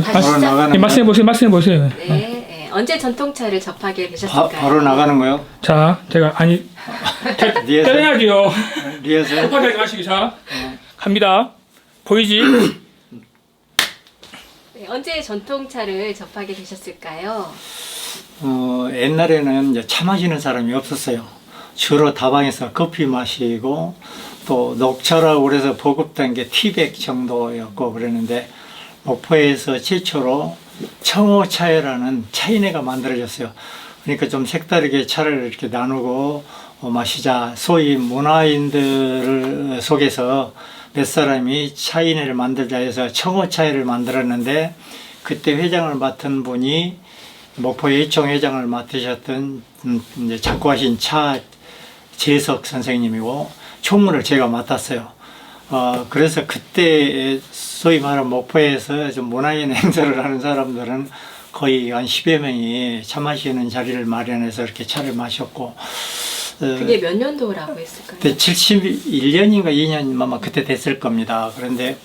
바로 시작. 나가는 예, 말씀해 보세요. 말씀해 보세요. 네, 네. 언제 전통차를 접하게 바, 되셨을까요? 바로 나가는 거요? 자, 제가 아니 리허설 때려야지요. 리허설 급하게 하지 마시고 자 갑니다. 보이지? 네, 언제 전통차를 접하게 되셨을까요? 어, 옛날에는 이제 차 마시는 사람이 없었어요. 주로 다방에서 커피 마시고 또 녹차라고 그래서 보급된 게 티백 정도였고 그랬는데 목포에서 최초로 청호차회라는 차이네가 만들어졌어요. 그러니까 좀 색다르게 차를 이렇게 나누고 어, 마시자. 소위 문화인들을 속에서 몇 사람이 차이네를 만들자 해서 청호차회를 만들었는데 그때 회장을 맡은 분이 목포 예총 회장을 맡으셨던 음, 작고하신 차 재석 선생님이고 총무를 제가 맡았어요. 어, 그래서 그때 소위 말하는 목포에서 좀 문화인 행사를 하는 사람들은 거의 한 10여 명이 차 마시는 자리를 마련해서 이렇게 차를 마셨고, 어, 그게 몇 년도라고 했을까요? 그때 71년인가 2년 아마 그때 됐을 겁니다. 그런데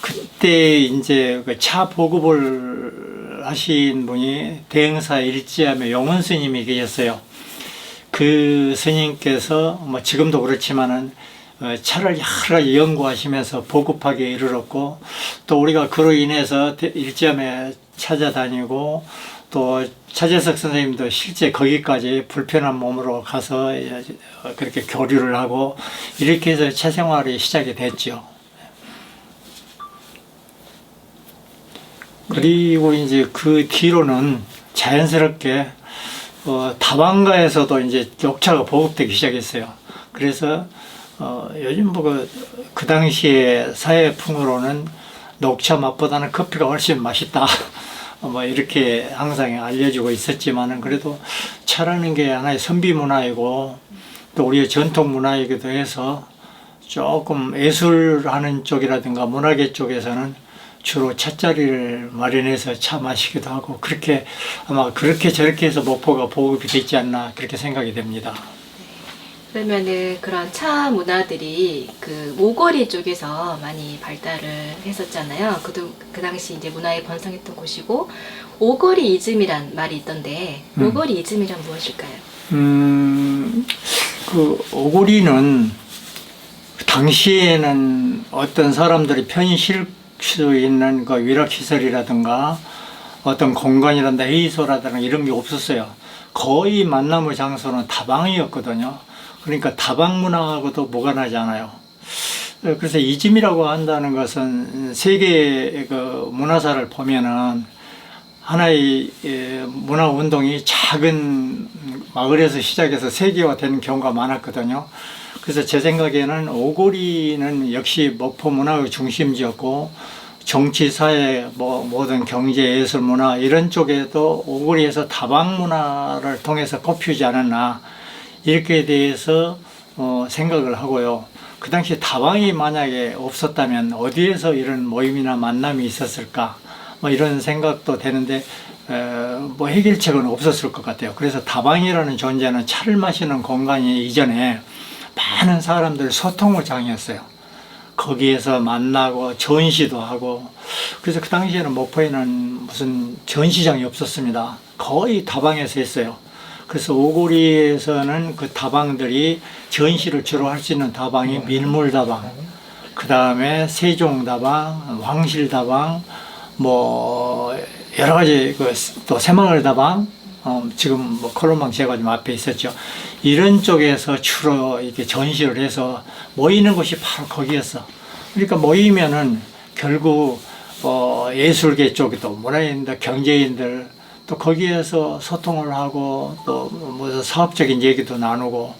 그때 이제 그 차 보급을 하신 분이 대행사 일지함에 용원 스님이 계셨어요. 그 스님께서 뭐 지금도 그렇지만은 어, 차를 여러 연구하시면서 보급하게 이르렀고 또 우리가 그로 인해서 대- 일지함에 찾아다니고 또 차재석 선생님도 실제 거기까지 불편한 몸으로 가서 어, 그렇게 교류를 하고 이렇게 해서 차 생활이 시작이 됐죠. 그리고 이제 그 뒤로는 자연스럽게 어, 다방가에서도 이제 녹차가 보급되기 시작했어요. 그래서 어, 요즘 뭐그 그 당시에 사회풍으로는 녹차 맛보다는 커피가 훨씬 맛있다. 어, 뭐 이렇게 항상 알려주고 있었지만은 그래도 차라는 게 하나의 선비 문화이고 또 우리의 전통 문화이기도 해서 조금 예술하는 쪽이라든가 문화계 쪽에서는 주로 차자리를 마련해서 차 마시기도 하고 그렇게 아마 그렇게 저렇게 해서 목포가 보급이 됐지 않나 그렇게 생각이 됩니다. 그러면은 그런 차 문화들이 그 모거리 쪽에서 많이 발달을 했었잖아요. 그도 그 당시 이제 문화에 번성했던 곳이고 오거리 이즘이란 말이 있던데 음. 오거리 이즘이란 무엇일까요? 음, 그 오구리는 당시에는 어떤 사람들이 편히 쉴 수 있는 그 위락시설이라든가 어떤 공간이란다 회의소라든가 이런 게 없었어요. 거의 만남의 장소는 다방이었거든요. 그러니까 다방 문화하고도 무관하지 않아요. 그래서 이즘이라고 한다는 것은 세계 그 문화사를 보면은 하나의 예, 문화 운동이 작은 마을에서 시작해서 세계화되는 경우가 많았거든요. 그래서 제 생각에는 오고리는 역시 목포 문화의 중심지였고 정치, 사회, 뭐 모든 경제, 예술, 문화 이런 쪽에도 오고리에서 다방 문화를 통해서 꼽히지 않았나 이렇게 대해서 어, 생각을 하고요. 그 당시 다방이 만약에 없었다면 어디에서 이런 모임이나 만남이 있었을까? 뭐 이런 생각도 되는데 에, 뭐 해결책은 없었을 것 같아요. 그래서 다방이라는 존재는 차를 마시는 공간이 이전에 많은 사람들 소통의 장이었어요. 거기에서 만나고 전시도 하고 그래서 그 당시에는 목포에는 무슨 전시장이 없었습니다. 거의 다방에서 했어요. 그래서 오고리에서는 그 다방들이 전시를 주로 할 수 있는 다방이 밀물다방, 그 다음에 세종다방, 황실다방, 뭐 여러 가지 그 또 새마을다방, 어, 지금 뭐 콜롬방 제가 좀 앞에 있었죠. 이런 쪽에서 주로 이렇게 전시를 해서 모이는 곳이 바로 거기였어. 그러니까 모이면은 결국 어, 예술계 쪽에도 문화인들, 경제인들 또 거기에서 소통을 하고 또 뭐 사업적인 얘기도 나누고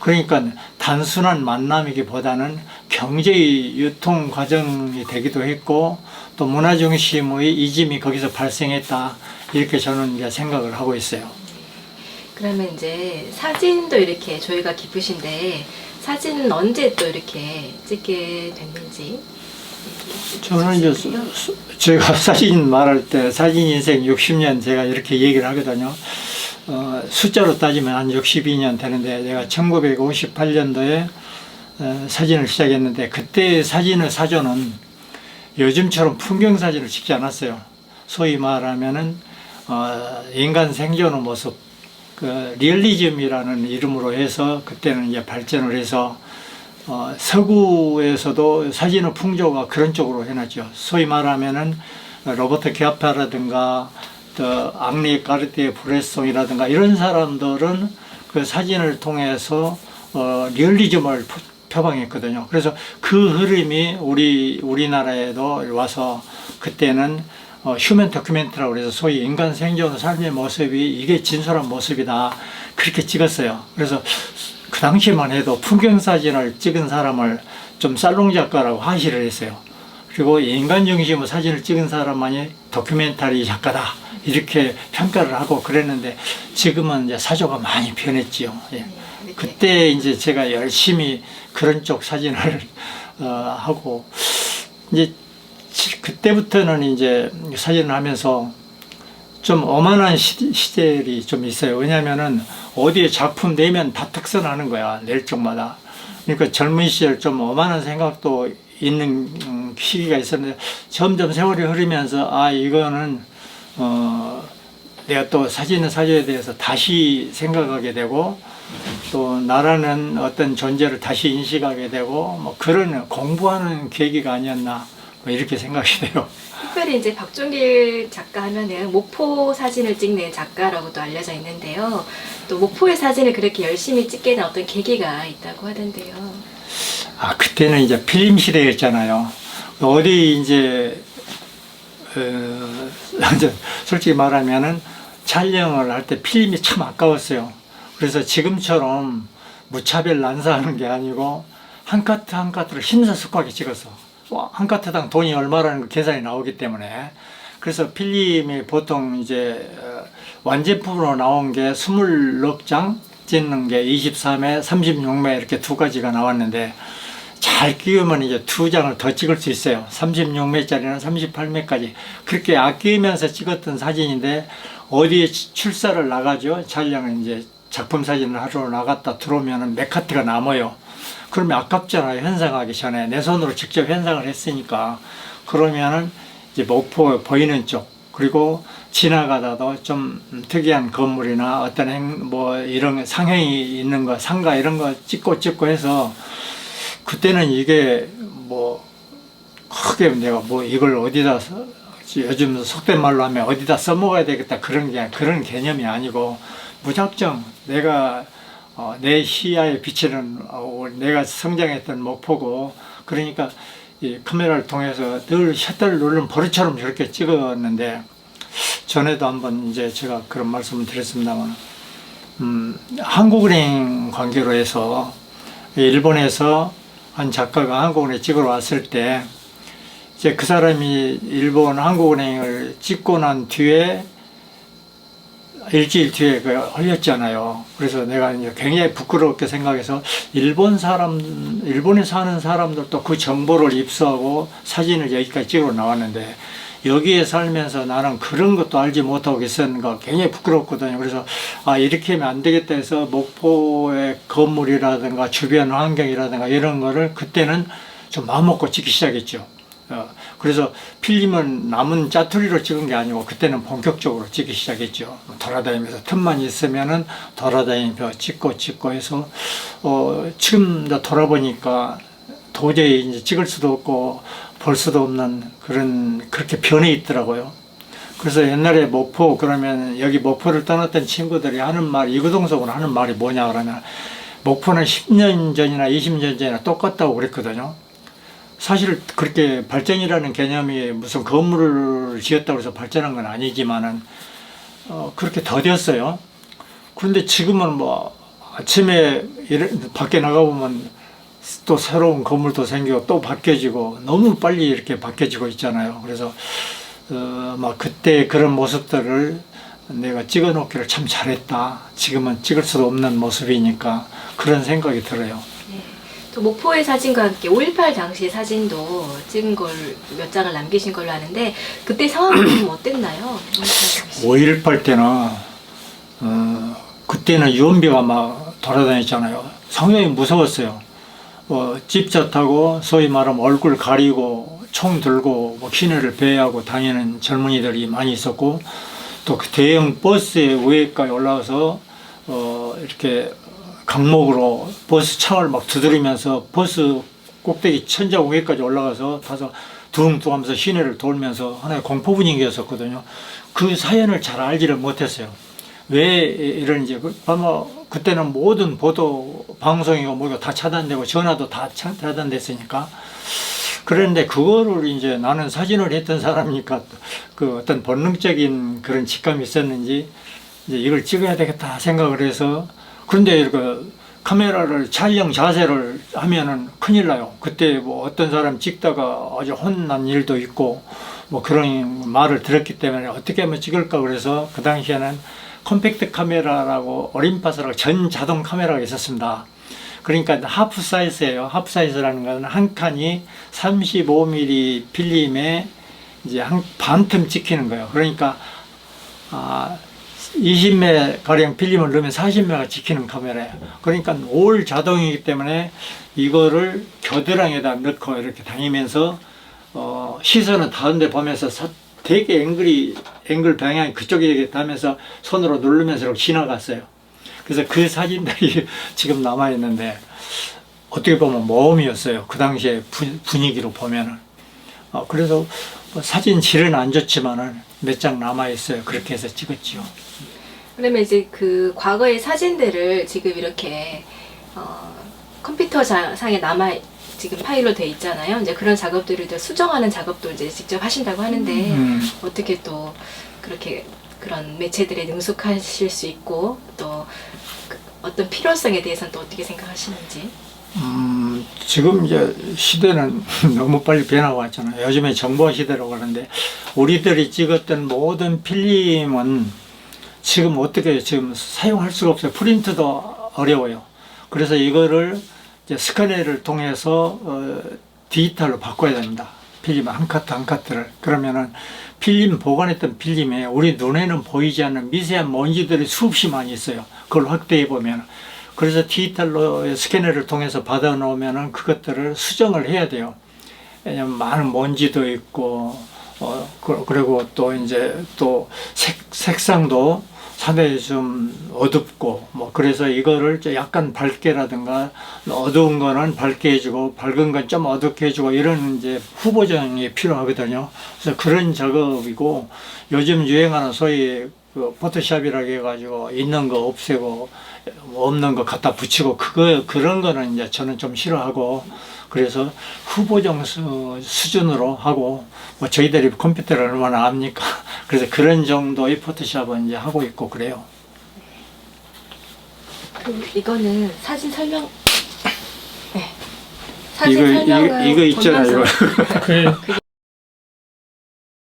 그러니까 단순한 만남이기보다는 경제의 유통 과정이 되기도 했고 또 문화 중심의 이짐이 거기서 발생했다 이렇게 저는 이제 생각을 하고 있어요. 그러면 이제 사진도 이렇게 조예가 깊으신데 사진은 언제 또 이렇게 찍게 됐는지 저는 이제 제가 사진 말할 때 사진 인생 60년 제가 이렇게 얘기를 하거든요. 어, 숫자로 따지면 한 62년 되는데 제가 1958년도에 어, 사진을 시작했는데 그때 사진의 사전은 요즘처럼 풍경 사진을 찍지 않았어요. 소위 말하면은 어, 인간 생존의 모습 그 리얼리즘이라는 이름으로 해서 그때는 이제 발전을 해서 어, 서구에서도 사진의 풍조가 그런 쪽으로 해놨죠. 소위 말하면은 로버트 키아파라든가 또 앙리 까르티에 브레송이라든가 이런 사람들은 그 사진을 통해서 어, 리얼리즘을 표- 표방했거든요. 그래서 그 흐름이 우리 우리나라에도 와서 그때는 어, 휴먼 다큐멘트라고 그래서 소위 인간 생존 삶의 모습이 이게 진솔한 모습이다 그렇게 찍었어요. 그래서 그 당시만 해도 풍경 사진을 찍은 사람을 좀 살롱 작가라고 하시를 했어요. 그리고 인간 중심의 사진을 찍은 사람만이 다큐멘터리 작가다 이렇게 평가를 하고 그랬는데 지금은 이제 사조가 많이 변했지요. 예. 그때 이제 제가 열심히 그런 쪽 사진을 어, 하고 이제 치- 그때부터는 이제 사진을 하면서 좀 어만한 시, 시절이 좀 있어요. 왜냐면은 어디에 작품 내면 다 특선하는 거야. 낼 쪽마다. 그러니까 젊은 시절 좀 어만한 생각도 있는 음, 시기가 있었는데 점점 세월이 흐르면서 아 이거는 어 내가 또 사진의 사조에 대해서 다시 생각하게 되고 또 나라는 어떤 존재를 다시 인식하게 되고 뭐 그런 공부하는 계기가 아니었나 뭐 이렇게 생각이 돼요. 특별히 이제 박종길 작가 하면은 목포 사진을 찍는 작가라고도 알려져 있는데요. 또 목포의 사진을 그렇게 열심히 찍게 된 어떤 계기가 있다고 하던데요. 아 그때는 이제 필름 시대였잖아요. 어디 이제 어, 솔직히 말하면은 촬영을 할 때 필름이 참 아까웠어요. 그래서 지금처럼 무차별 난사하는 게 아니고 한 카트 한 카트를 힘써속하게 찍었어. 와, 한 카트당 돈이 얼마라는 거 계산이 나오기 때문에 그래서 필름이 보통 이제 어, 완제품으로 나온 게 24장 찍는 게 23회, 36매 이렇게 두 가지가 나왔는데 잘 끼우면 이제 두 장을 더 찍을 수 있어요. 36매짜리는 38매까지. 그렇게 아끼면서 찍었던 사진인데 어디에 치- 출사를 나가죠. 촬영은 이제 작품 사진을 하러 나갔다 들어오면은 몇 카트가 남아요. 그러면 아깝잖아요. 현상하기 전에 내 손으로 직접 현상을 했으니까 그러면은 이제 목포 보이는 쪽 그리고 지나가다도 좀 특이한 건물이나 어떤 행, 뭐 이런 상행이 있는 거 상가 이런 거 찍고 찍고 해서 그때는 이게 뭐 크게 내가 뭐 이걸 어디다 써- 요즘 속된 말로 하면 어디다 써먹어야 되겠다 그런 게 그런 개념이 아니고 무작정 내가 어, 내 시야에 비치는 어, 내가 성장했던 목포고 그러니까 이 카메라를 통해서 늘 셔터를 누르면 버릇처럼 저렇게 찍었는데 전에도 한번 이제 제가 그런 말씀을 드렸습니다만 음, 한국은행 관계로 해서 일본에서 한 작가가 한국은행 찍으러 왔을 때 이제 그 사람이 일본 한국은행을 찍고 난 뒤에 일주일 뒤에 그 흘렸잖아요. 그래서 내가 이제 굉장히 부끄럽게 생각해서 일본 사람, 일본에 사는 사람들도 그 정보를 입수하고 사진을 여기까지 찍으러 나왔는데 여기에 살면서 나는 그런 것도 알지 못하고 있었는가 굉장히 부끄럽거든요. 그래서 아 이렇게 하면 안 되겠다 해서 목포의 건물이라든가 주변 환경이라든가 이런 거를 그때는 좀 마음먹고 찍기 시작했죠. 어, 그래서 필름은 남은 짜투리로 찍은 게 아니고 그때는 본격적으로 찍기 시작했죠. 돌아다니면서 틈만 있으면은 돌아다니면서 찍고 찍고 해서 어, 지금 나 돌아보니까 도저히 이제 찍을 수도 없고 볼 수도 없는 그런 그렇게 변해 있더라고요. 그래서 옛날에 목포 그러면 여기 목포를 떠났던 친구들이 하는 말 이구동성으로 하는 말이 뭐냐 그러면 목포는 10년 전이나 20년 전이나 똑같다고 그랬거든요. 사실 그렇게 발전이라는 개념이 무슨 건물을 지었다고 해서 발전한 건 아니지만은 어, 그렇게 더뎠어요. 그런데 지금은 뭐 아침에 밖에 나가보면 또 새로운 건물도 생기고 또 바뀌어지고 너무 빨리 이렇게 바뀌어지고 있잖아요. 그래서 어, 막 그때 그런 모습들을 내가 찍어 놓기를 참 잘했다. 지금은 찍을 수도 없는 모습이니까 그런 생각이 들어요. 네. 또 목포의 사진과 함께 5.18 당시 사진도 찍은 걸 몇 장을 남기신 걸로 아는데 그때 상황이 좀 어땠나요? 5.18 당시. 5.18 때는 어, 그때는 유언비가 막 돌아다녔잖아요. 상당히 무서웠어요. 어, 집차 타고 소위 말하면 얼굴 가리고 총 들고 뭐 시내를 배회하고 다니는 젊은이들이 많이 있었고 또그 대형 버스 위에까지 올라와서 어 이렇게 강목으로 버스 창을 막 두드리면서 버스 꼭대기 천장 위에까지 올라가서 다서 둥둥 하면서 시내를 돌면서 하나의 공포 분위기였었거든요. 그 사연을 잘 알지를 못했어요. 왜 이런지 그 아마 그때는 모든 보도 방송이고 뭐가 다 차단되고 전화도 다 차- 차단됐으니까 그런데 그거를 이제 나는 사진을 했던 사람이니까 그 어떤 본능적인 그런 직감이 있었는지 이제 이걸 찍어야 되겠다 생각을 해서 그런데 이렇게 카메라를 촬영 자세를 하면은 큰일 나요. 그때 뭐 어떤 사람 찍다가 아주 혼난 일도 있고 뭐 그런 말을 들었기 때문에 어떻게 하면 찍을까 그래서 그 당시에는 컴팩트 카메라라고 오림파스라고 전 자동 카메라가 있었습니다. 그러니까 하프 사이즈예요. 하프 사이즈라는 것은 한 칸이 35mm 필름에 이제 한 반틈 찍히는 거예요. 그러니까 아 20매 가량 필름을 넣으면 40매가 찍히는 카메라예요. 그러니까 올 자동이기 때문에 이거를 겨드랑이에다 넣고 이렇게 다니면서 어, 시선은 다른 데 보면서 사- 되게 앵글이 앵글 방향이 그쪽에 하면서 손으로 누르면서 이렇게 지나갔어요. 그래서 그 사진들이 지금 남아 있는데 어떻게 보면 모험이었어요. 그 당시에 분- 분위기로 보면은. 어, 그래서 뭐 사진 질은 안 좋지만은 몇 장 남아 있어요. 그렇게 해서 찍었지요. 그러면 이제 그 과거의 사진들을 지금 이렇게 어, 컴퓨터 자- 상에 남아 지금 파일로 돼 있잖아요. 이제 그런 작업들을 이제 수정하는 작업도 이제 직접 하신다고 하는데 음. 어떻게 또 그렇게 그런 매체들에 능숙하실 수 있고 또 그 어떤 필요성에 대해서는 또 어떻게 생각하시는지. 음, 지금 이제 시대는 너무 빨리 변화가 왔잖아요. 요즘에 정보 시대라고 그러는데 우리들이 찍었던 모든 필름은 지금 어떻게 지금 사용할 수가 없어요. 프린트도 어려워요. 그래서 이거를 이제 스캐너를 통해서 어, 디지털로 바꿔야 됩니다. 필름 한 카트 한 카트를 그러면은 필름 보관했던 필름에 우리 눈에는 보이지 않는 미세한 먼지들이 수없이 많이 있어요. 그걸 확대해 보면 그래서 디지털로 스캐너를 통해서 받아 놓으면은 그것들을 수정을 해야 돼요. 왜냐면 많은 먼지도 있고 어 그- 그리고 또 이제 또 색, 색상도 상당히 좀 어둡고 뭐 그래서 이거를 좀 약간 밝게라든가 어두운 거는 밝게 해주고 밝은 건 좀 어둡게 해주고 이런 이제 후보정이 필요하거든요. 그래서 그런 작업이고 요즘 유행하는 소위 그 포토샵이라고 해가지고 있는 거 없애고 없는 거 갖다 붙이고 그거 그런 거는 이제 저는 좀 싫어하고 그래서 후보정 수, 수준으로 하고 뭐 저희들이 컴퓨터를 얼마나 압니까? 그래서 그런 정도의 포토샵은 이제 하고 있고 그래요. 그 이거는 사진 설명. 네. 사진 이거 설명을 이거, 이거 있잖아요. 그